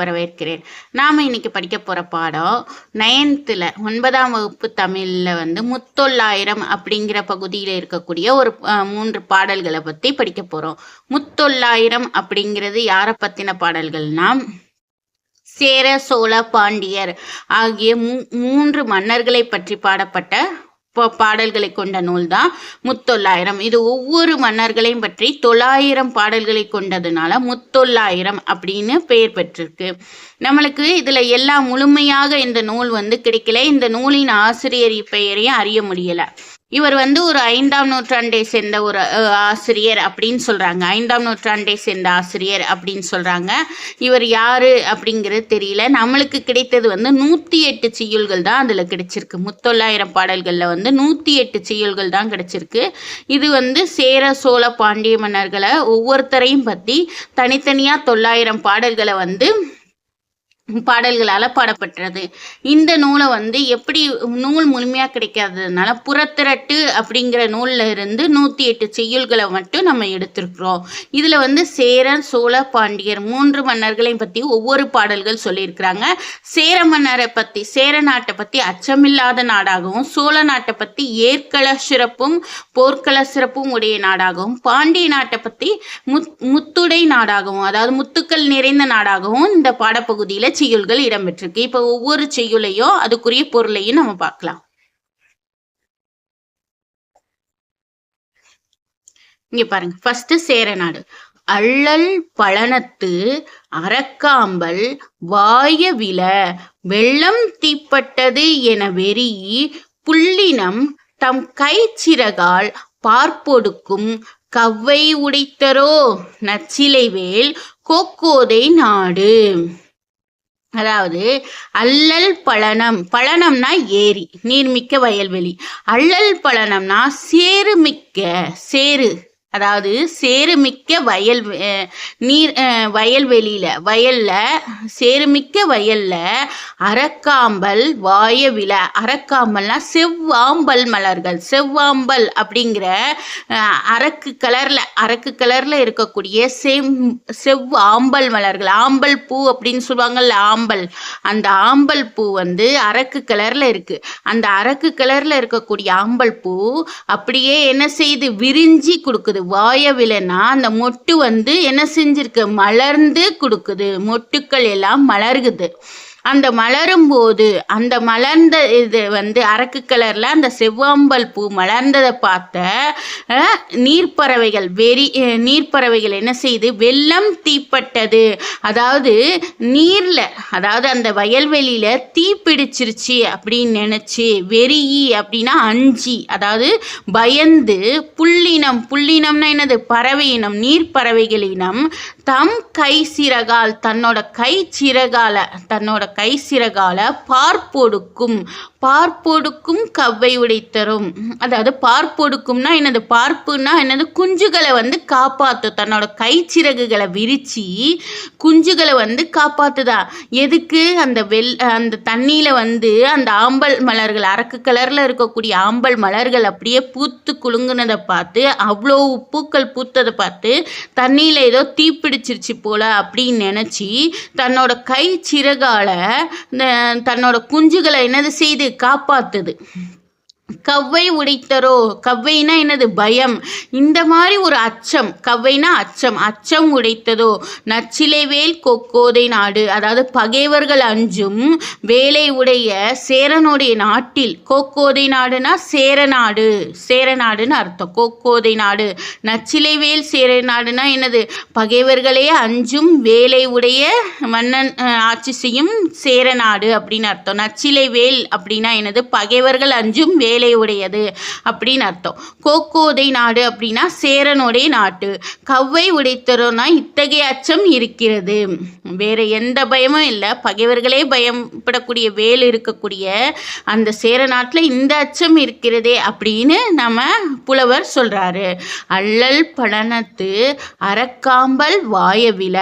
வரவேற்கிறேன். நாம் இன்னைக்கு படிக்க போகிற பாடம் நயன்த்தில் ஒன்பதாம் வகுப்பு தமிழில் வந்து முத்தொள்ளாயிரம் அப்படிங்கிற பகுதியில் இருக்கக்கூடிய ஒரு மூன்று பாடல்களை பற்றி படிக்க போகிறோம் முத்தொள்ளாயிரம் அப்படிங்கிறது யாரை பற்றின பாடல்கள்னா சேர சோழ பாண்டியர் ஆகிய மூ- மூன்று மன்னர்களை பற்றி பாடப்பட்ட பாடல்களை கொண்ட நூல்தான் முத்தொள்ளாயிரம். இது ஒவ்வொரு மன்னர்களையும் பற்றி தொள்ளாயிரம் பாடல்களை கொண்டதுனால முத்தொள்ளாயிரம் அப்படின்னு பெயர் பெற்றிருக்கு. நம்மளுக்கு இதில் எல்லாம் முழுமையாக இந்த நூல் வந்து கிடைக்கல. இந்த நூலின் ஆசிரியர் பெயரையும் அறிய முடியலை. இவர் வந்து ஒரு ஐந்தாம் நூற்றாண்டை சேர்ந்த ஒரு ஆசிரியர் அப்படின்னு சொல்கிறாங்க ஐந்தாம் நூற்றாண்டை சேர்ந்த ஆசிரியர் அப்படின்னு சொல்கிறாங்க இவர் யார் அப்படிங்கிறது தெரியல. நம்மளுக்கு கிடைத்தது வந்து நூற்றி எட்டு செய்யுள்கள் தான் அதில் கிடைச்சிருக்கு. முத்தொள்ளாயிரம் பாடல்களில் வந்து நூற்றி எட்டு செய்யுள்கள் தான் கிடைச்சிருக்கு. இது வந்து சேர சோழ பாண்டிய மன்னர்களை ஒவ்வொருத்தரையும் பற்றி தனித்தனியாக தொள்ளாயிரம் பாடல்களை வந்து பாடல்களால் பாடப்பட்டது. இந்த நூலை வந்து எப்படி நூல் முழுமையாக கிடைக்காததுனால புறத்திரட்டு அப்படிங்கிற நூலில் இருந்து நூற்றி எட்டு செய்யுள்களை மட்டும் நம்ம எடுத்திருக்கிறோம். இதில் வந்து சேரன் சோழ பாண்டியர் மூன்று மன்னர்களையும் பற்றி ஒவ்வொரு பாடல்கள் சொல்லியிருக்கிறாங்க. சேர மன்னரை பற்றி சேர நாட்டை பற்றி அச்சமில்லாத நாடாகவும் சோழ நாட்டை பற்றி ஏற்கள சிறப்பும் போர்க்கள சிறப்பும் உடைய நாடாகவும் பாண்டிய நாட்டை பற்றி முத் முத்துடை நாடாகவும் அதாவது முத்துக்கள் நிறைந்த நாடாகவும் இந்த பாடப்பகுதியில் செய்யுள்கள் இடம்பெற்றிருக்கு. இப்ப ஒவ்வொரு செய்யுளையும் அதுக்குரிய பொருளையும் நம்ம பார்க்கலாம். இங்க பாருங்க. ஃபர்ஸ்ட் சேரநாடு அள்ளல் பழனத்து அரக்காம்பல் வாயவில வெள்ளம் தீப்பட்டது என வெறி புள்ளினம் தம் கைச்சிறகால் பார்ப்பொடுக்கும் கவ்வை உடைத்தரோ நச்சிலைவேல் கோக்கோதை நாடு. அதாவது அள்ளல் பழனம். பழனம்னா ஏரி நீர்மிக்க வயல்வெளி. அள்ளல் பழனம்னா சேருமிக்க சேரு அதாவது சேருமிக்க வயல் நீர் வயல்வெளியில் வயலில் சேருமிக்க வயலில் வயல்ல அரக்காம்பல் வாயவில அரக்காம்பல்னால் செவ்வாம்பல் மலர்கள் செவ்வாம்பல் அப்படிங்கிற அரக்கு கலரில் அரக்கு கலரில் இருக்கக்கூடிய செம் செவ்வாம்பல் மலர்கள் ஆம்பல் பூ அப்படின்னு சொல்லுவாங்கல்ல ஆம்பல். அந்த ஆம்பல் பூ வந்து அரக்கு கலரில் இருக்குது அந்த அரக்கு கலரில் இருக்கக்கூடிய ஆம்பல் பூ அப்படியே என்ன செய்யுது விரிஞ்சி கொடுக்குது. வாயவிலைன்னா அந்த மொட்டு வந்து என்ன செஞ்சிருக்கு? மலர்ந்து கொடுக்குது. மொட்டுக்கள் எல்லாம் மலர்குது. அந்த மலரும் போது அந்த மலர்ந்த இது வந்து அரக்கு கலரில் அந்த செவ்வாம்பல் பூ மலர்ந்ததை பார்த்த நீர்ப்பறவைகள் வெறி நீர்ப்பறவைகள் என்ன செய்து வெள்ளம் தீப்பட்டது. அதாவது நீரில் அதாவது அந்த வயல்வெளியில் தீ பிடிச்சிருச்சு அப்படின்னு நினச்சி வெறி அப்படின்னா அஞ்சி அதாவது பயந்து புள்ளினம் புள்ளினம்னா என்னது? பறவை இனம் நீர்ப்பறவைகள் இனம் தம் கை சிறகால் தன்னோட கை சிறகால தன்னோட கை சிறகால பார்ப்பொடுக்கும் பார்ப்பொடுக்கும் கவ்வை உடைத்தரும். அதாவது பார்ப்பொடுக்கும்னா என்னது? பார்ப்புன்னா என்னது? குஞ்சுகளை வந்து காப்பாற்றும் தன்னோட கை சிறகுகளை குஞ்சுகளை வந்து காப்பாற்றுதா எதுக்கு? அந்த வெள் அந்த தண்ணியில் வந்து அந்த ஆம்பல் மலர்கள் அரக்கு கலரில் இருக்கக்கூடிய ஆம்பல் மலர்கள் அப்படியே பூத்து குலுங்குனதை பார்த்து அவ்வளோ பூக்கள் பூத்ததை பார்த்து தண்ணியில் ஏதோ தீப்பிடிச்சிருச்சு போல அப்படின்னு நினச்சி தன்னோட கை சிறகால இந்த- தன்னோட குஞ்சுகளை என்னது செய்து காப்பாத்துது. கவ்வை உடைத்தரோ? கவ்வைனா என்னது? பயம். இந்த மாதிரி ஒரு அச்சம். கவ்வைனா அச்சம். அச்சம் உடைத்ததோ? நச்சிலைவேல் கொக்கோதை நாடு. அதாவது பகைவர்கள் அஞ்சும் வேலை உடைய சேரனுடைய நாட்டில். கோக்கோதை நாடுனா சேரநாடு. சேரநாடுன்னு அர்த்தம். கோக்கோதை நாடு. நச்சிலைவேல் சேர நாடுனா என்னது? பகைவர்களே அஞ்சும் வேலை உடைய மன்னன் ஆட்சி செய்யும் சேரநாடு அப்படின்னு அர்த்தம். நச்சிலைவேல் அப்படின்னா என்னது? பகைவர்கள் அஞ்சும் வேலை உடையது அப்படின்னு அர்த்தம். கோக்கோதை நாடு அப்படின்னா சேரனுடைய நாட்டு. கவ்வை உடைத்தரோன்னா இத்தகைய அச்சம் இருக்கிறது. வேற எந்த பயமும் இல்லை. பகைவர்களே பயப்படக்கூடிய வேல் இருக்கக்கூடிய அந்த சேர நாட்டில் இந்த அச்சம் இருக்கிறதே அப்படின்னு நம்ம புலவர் சொல்றாரு. அள்ளல் படனத்து அறக்காம்பல் வாயவில.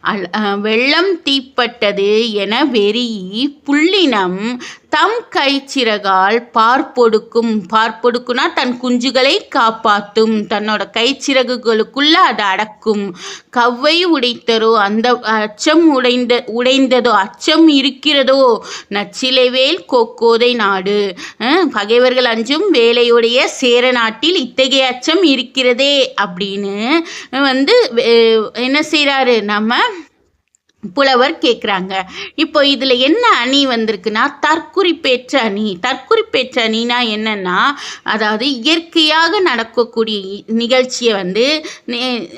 அல் அஹ், வெள்ளம் தீப்பட்டது என வெறி புள்ளினம் தம் கைச்சிறகால் பார்ப்பொடுக்கும். பார்ப்பொடுக்குனா தன் குஞ்சுகளை காப்பாற்றும் தன்னோட கைச்சிறகுகளுக்குள்ள அதை அடக்கும். கவ்வை உடைத்தரோ அந்த அச்சம் உடைந்த உடைந்ததோ அச்சம் இருக்கிறதோ நச்சிலைவேல் கோக்கோதை நாடு. பகைவர்கள் அஞ்சும் வேலையுடைய சேர நாட்டில் இத்தகைய அச்சம் இருக்கிறதே அப்படின்னு வந்து என்ன செய்கிறாரு நம்ம புலவர் கேட்குறாங்க இப்போ இதில் என்ன அணி வந்திருக்குன்னா தற்குறிப்பேற்ற அணி. தற்குறிப்பேற்ற அணினா என்னன்னா அதாவது இயற்கையாக நடக்கக்கூடிய நிகழ்ச்சியை வந்து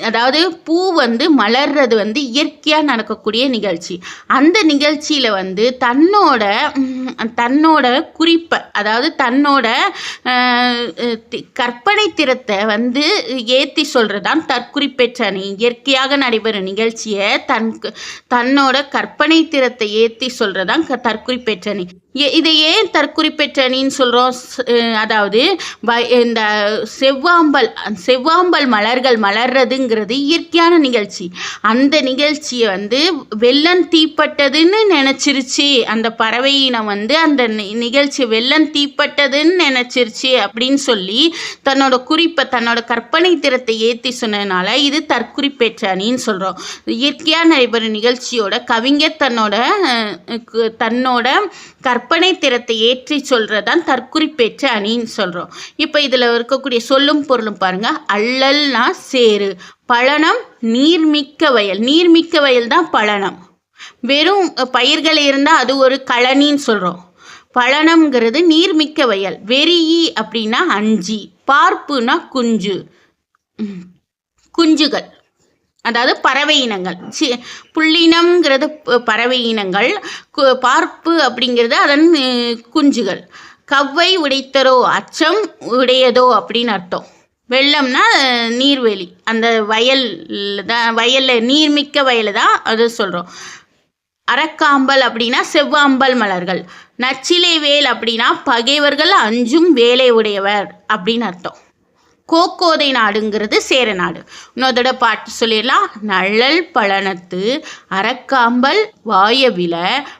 அதாவது பூ வந்து மலர்றது வந்து இயற்கையாக நடக்கக்கூடிய நிகழ்ச்சி. அந்த நிகழ்ச்சியில் வந்து தன்னோட தன்னோட குறிப்பை அதாவது தன்னோட தி- கற்பனை திறத்தை வந்து ஏற்றி சொல்கிறதான் தற்குறிப்பேற்ற அணி. இயற்கையாக நடைபெறும் நிகழ்ச்சியை தன் தன்னோட கற்பனை திறத்தை ஏற்றி சொல்கிறதான் க தற்குறிப்பேற்றணி இதை ஏன் தற்குறிப்பேற்றணின்னு சொல்கிறோம் அதாவது வ- இந்த செவ்வாம்பல் செவ்வாம்பல் மலர்கள் மலர்றதுங்கிறது இயற்கையான நிகழ்ச்சி. அந்த நிகழ்ச்சியை வந்து வெள்ளம் தீப்பட்டதுன்னு நினச்சிருச்சு. அந்த பறவையினம் வந்து அந்த நி- நிகழ்ச்சி வெள்ளம் தீப்பட்டதுன்னு நினச்சிருச்சு அப்படின்னு சொல்லி தன்னோட குறிப்பை தன்னோட கற்பனை திறத்தை ஏற்றி சொன்னதுனால இது தற்குறிப்பேற்ற அணின்னு சொல்கிறோம் இயற்கையாக நடைபெறும் நிகழ்ச்சியோட கவிஞர் தன்னோட தன்னோட கற்பனை திறத்தை ஏற்றி சொல்கிறதான் தற்குறிப்பேற்ற அணின்னு சொல்கிறோம் இப்போ இதில் இருக்கக்கூடிய சொல்லும் பொருளும் பாருங்கள் அள்ளல்னா சேரு பழனம் நீர்மிக்க வயல். நீர்மிக்க வயல் தான் பழனம். வெறும் பயிர்கள் இருந்தால் அது ஒரு கழனின்னு சொல்கிறோம் பழனம்ங்கிறது நீர்மிக்க வயல். வெறியி அப்படின்னா அஞ்சி. பார்ப்புனா குஞ்சு. குஞ்சுகள். அதாவது பறவை இனங்கள். சி புள்ளினம்ங்கிறது பறவை இனங்கள். கு- பார்ப்பு அப்படிங்கிறது அதன் குஞ்சுகள். கவ்வை உடைத்தரோ அச்சம் உடையதோ அப்படின்னு அர்த்தம். வெள்ளம்னா நீர்வெளி அந்த வயல் தான் வயலில் நீர்மிக்க வயல் தான் அது சொல்கிறோம் அரக்காம்பல் அப்படின்னா செவ்வாம்பல் மலர்கள். நச்சிலை வேல் அப்படின்னா பகைவர்கள் அஞ்சும் வேலை உடையவர் அப்படின்னு அர்த்தம். கோக்கோதை நாடுங்கிறது சேர நாடு. இன்னொரு பாட்டு சொல்லிடலாம். நள்ளல் பழனத்து அறக்காம்பல் வாயவில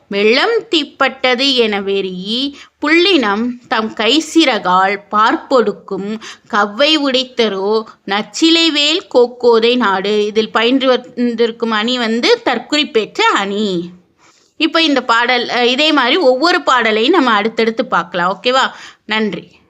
வெள்ளம் தீப்பட்டது என வெறி புள்ளினம் தம் கைசிறகால் பார்ப்பொடுக்கும் கவ்வை உடைத்தரோ நச்சிலைவேல் கோக்கோதை நாடு. இதில் பயின்று வந்திருக்கும் அணி வந்து தற்குறிப்பேற்ற அணி. இப்போ இந்த பாடல் இதே மாதிரி ஒவ்வொரு பாடலையும் நம்ம அடுத்தடுத்து பார்க்கலாம். ஓகேவா? நன்றி.